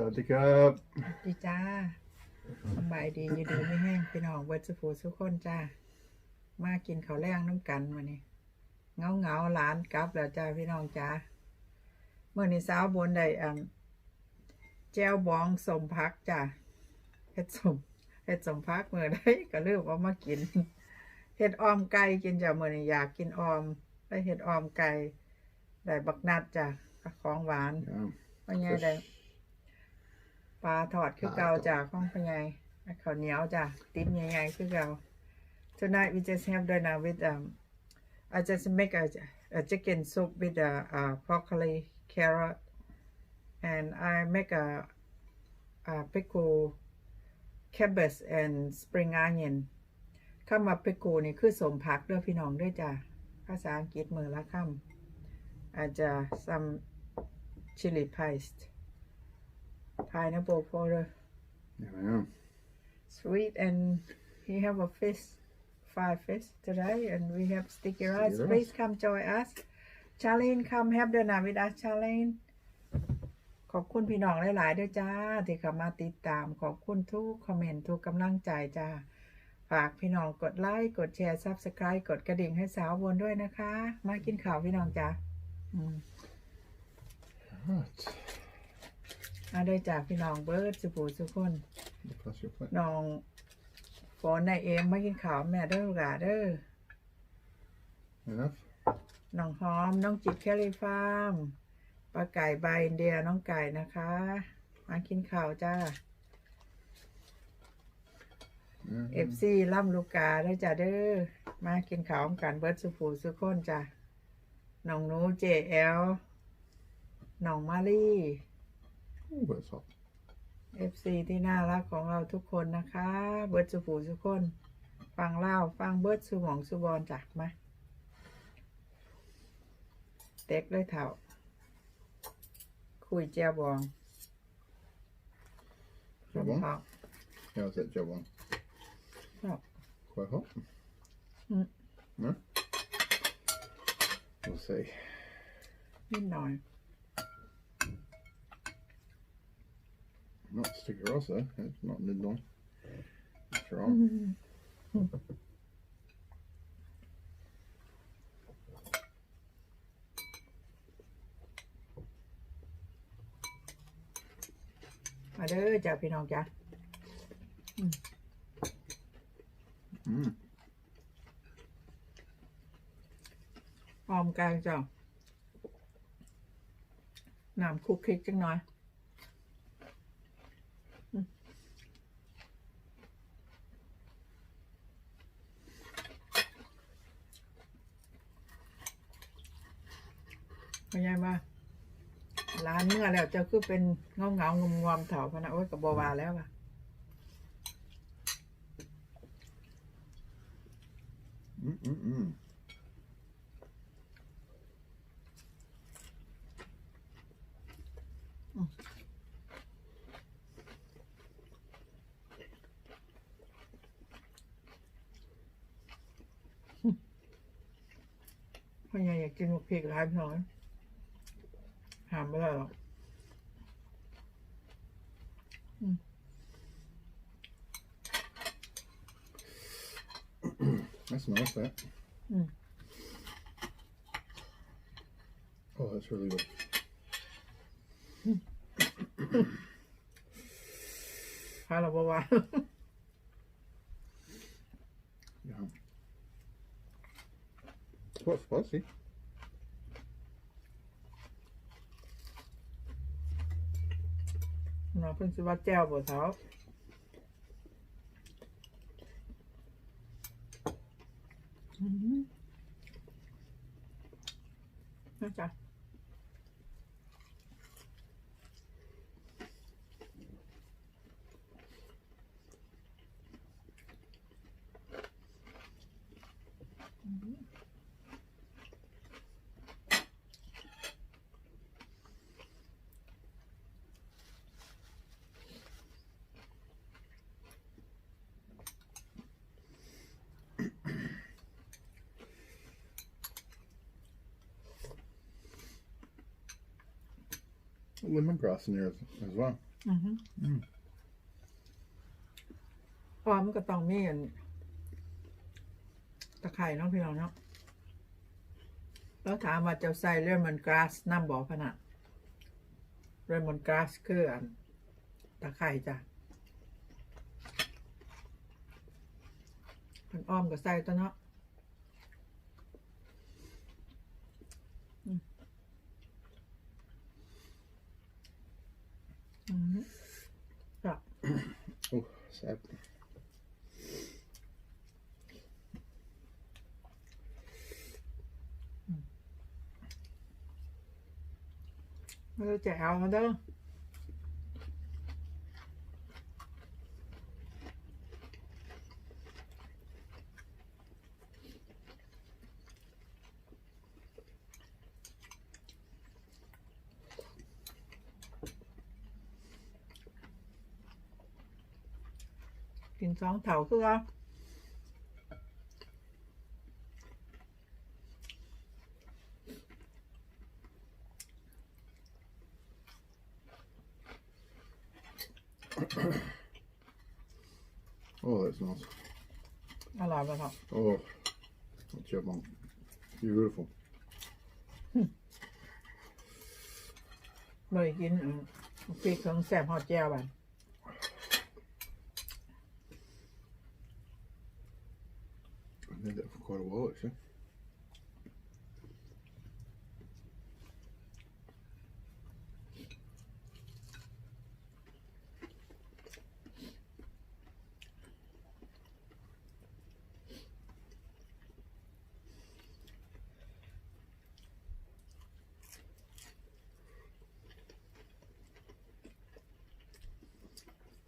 up. ดีจ้าสำบายดีอยู่ดีไม่แห้งพี่น้องเบิร์ดสุฟูทุกคนจ้า มากินข้าวแรงน้ำกันวันนี้เงาเงาๆหลานกลับแล้วจ้าพี่น้องจ้าเมื่อนี้สาวบนได้อันแจวบองสมพักจ้าเฮ็ดสมเฮ็ดสมพักเมื่อได้ก็เลือกว่ามากินเฮ็ดออมไก่กินจ้าเมื่อนี้อยากกินออมได้เฮ็ดออมไก่ได้บักนัดจ้ากับของหวาน Yeah. พ่อใหญ่ได้ ปลาทอดคือเก่าจากของพ่อใหญ่ข้าวเหนียวจ้ะติ๊บใหญ่ๆคือเก่า tonight we just have dinner with um I just make a, a chicken soup with a, uh broccoli carrot and I make a, a pickle cabbage and spring onion คำว่า pickle นี่คือสมผักเด้อพี่น้องด้วยจ้ะภาษาอังกฤษมือละคำอาจจะ some chili paste, pineapple powder, Yeah, I am. sweet, and we have a fish, fried fish today, and we have sticky rice. Sticky Please rice. come join us. Charlene, come have dinner with us, Charlene. ขอบคุณพี่น้องหลาย ๆ ด้วยจ้า ที่เข้ามาติดตาม ขอบคุณทุกคอมเมนต์ทุกกำลังใจจ้า ฝากพี่น้องกดไลค์ กดแชร์ subscribe กดกระดิ่งให้สาววนด้วยนะคะ มากินข่าวพี่น้องจ้าอืม Right. มาด้วยจ้าพี่น้องเบิร์ดสุภูสุคน You Pass your plate. น้องฝนในเอ็มมากินข้าวแม่เด้อลูกหลาเด้อ Enough? น้องหอม น้องจิตแคลิฟาร์มปลาไก่ใบอินเดียน้องไก่นะคะ มากินข้าวจ้า Yeah. เอฟซีล่ำลูกกาได้อจ้าเด้อ มากินข้าวกันเบิร์ดสุภูสุคนจ้าน้องหนูเจเอลน้องมาลี่ Oh, but it's hot. เอฟซีที่น่ารักของเราทุกคนนะคะ เบิร์ดสุภูสุคน ฟังเล่าฟังเบิร์ดสุหมองสุบอลจ้ะมาเต็กเลยเถ่า คุยเจียวบองเจียวบองครับ How's that job on? Oh. Quite hot? Mm. No? We'll see. นิดหน่อย Not sticky rice though. It's not midnight. That's right. มาเด้อจ้าพี่น้องจ้า Mm. ออมกลางจ้าน้ำคลุกคลิกจังหน่อย เป็นไงบ้าร้านเมื่อแล้วเจ้าคือเป็นเงาเงางมงวมๆเถาพนะโอ้ยกับบวาแล้วอะ Mm mm mm. พ่อใหญ่อยากกินหมกพริกร้านน้อย หามไม่ได้หรอก That's nice, that. Mm. Oh, that's really good. พาเราบวา Yeah. It's quite spicy. เนาะเพิ่นสิว่าแจ้วบ่เท้า Lemongrass in there as, as well. อือฮึอืมเพราะว่ามันก็ต้องมีอันตะไคร่เนาะพี่น้องเนาะแล้วถามว่าเจ้าใส่เลมอนกราสน้ำบอกพะนะเลมอนกราสคืออันตะไคร่จ้ะมันอ้อมก็ใส่ตัวเนาะ อืมก็ Oh, sad. เออจะเอามาเด้อ กินสองเถาคือเอา Oh, that's nice. อร่อยป่ะครับ Oh, that chipmunk. Beautiful. ไม่ได้กินอืมพริกของแซ่บฮอตแจ่วบ้าน I had that for quite a while actually. s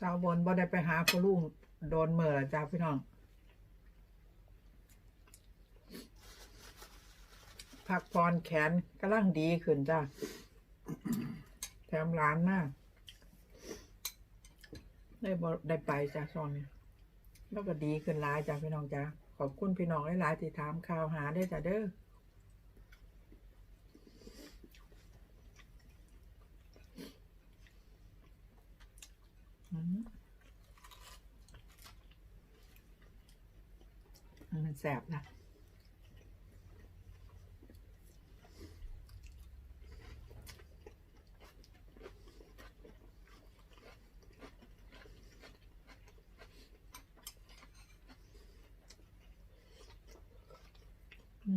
สาวบนบ่ได้ไปหาพ่อลุงโดนเมื่อละจ้าพี่น้อง พักผ่อนแขนกำลังดีขึ้นจ้าแถมร้านมาก ได้บได้ไปจ้าซองเนี่ยแล้วก็ดีขึ้นหลายจ้าพี่น้องจ้าขอบคุณพี่น้องหลายๆที่ถามข่าวหาได้จ้าเด้อมันแสบนะ Oh,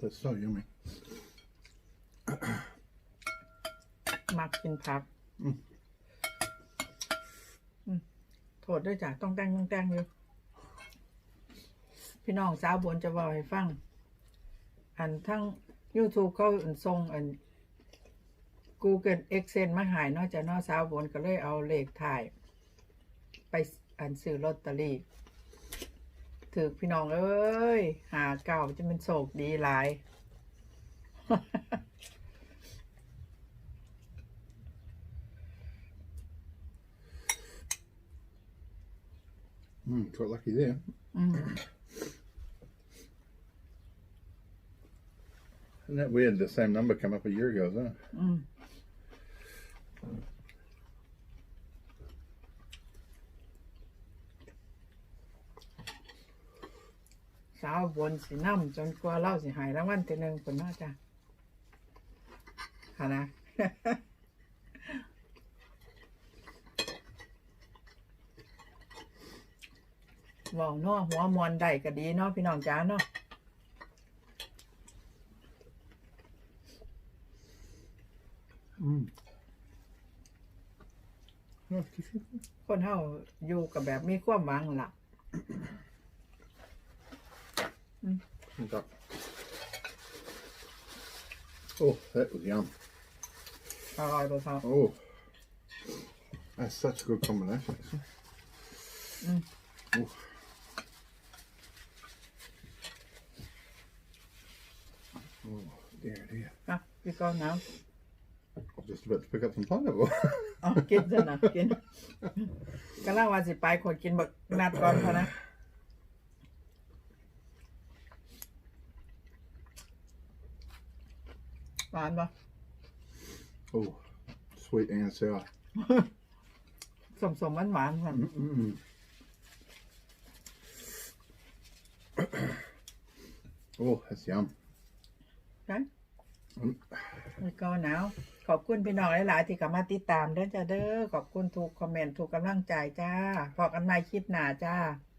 that's so yummy. มักกินผักอืม อืมโทษด้วยจ้ะต้องแต่งต้องแต่งอยู่พี่น้องสาวบนจะบอกให้ฟัง อันทั้ง YouTube เขาอันทรงอัน Google Excel มาใหายเนอกจากนอกสาวบนก็เลยเอาเลขถ่าย ไปอันซื้อลอตเตอรี่ถือพี่น้องเอ้ย หาเก่าจะเป็นโศกดีหลาย Mm, quite lucky there. อืม Isn't that weird? The same number came up a year ago, isn't it? อืาวบนสีน้ำจนกว่าเล่าสิหายรางวัลที่หนึ่งคนน่าจะค่ะนะเว่าเนาะหัวมวนได้ก็ดีเนาะพี่น้องจ้าเนาะ Mm. Oh, tissue. คนเฮาอยู่กับแบบมีความหวังล่ะ Okay. Oh, that was yum. อร่อยบ่ครับ Oh, that's such a good combination. Actually. Mm. Oof. Oh dear, dear. อ่ะพี่ก้อนน้ I was just about to pick up some pineapple. ำเอากินซะนะกินกำลังว่าสิไปคนกินบักนัดก่อนพอนะ หวานปะ Oh, sweet and sour. สมสมหวานหวานๆค่ะ Mm-mm. oh, that's yum. แล้วก็หนาวขอบคุณพี่น้องหลายๆที่กลับมาติดตามเด้อจ้าเด้อขอบคุณทุกคอมเมนต์ทุกกำลังใจจ้าพอกันใหม่คลิปหน้าจ้า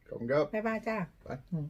Come and go. บ๊ายบายจ้า Bye. อืม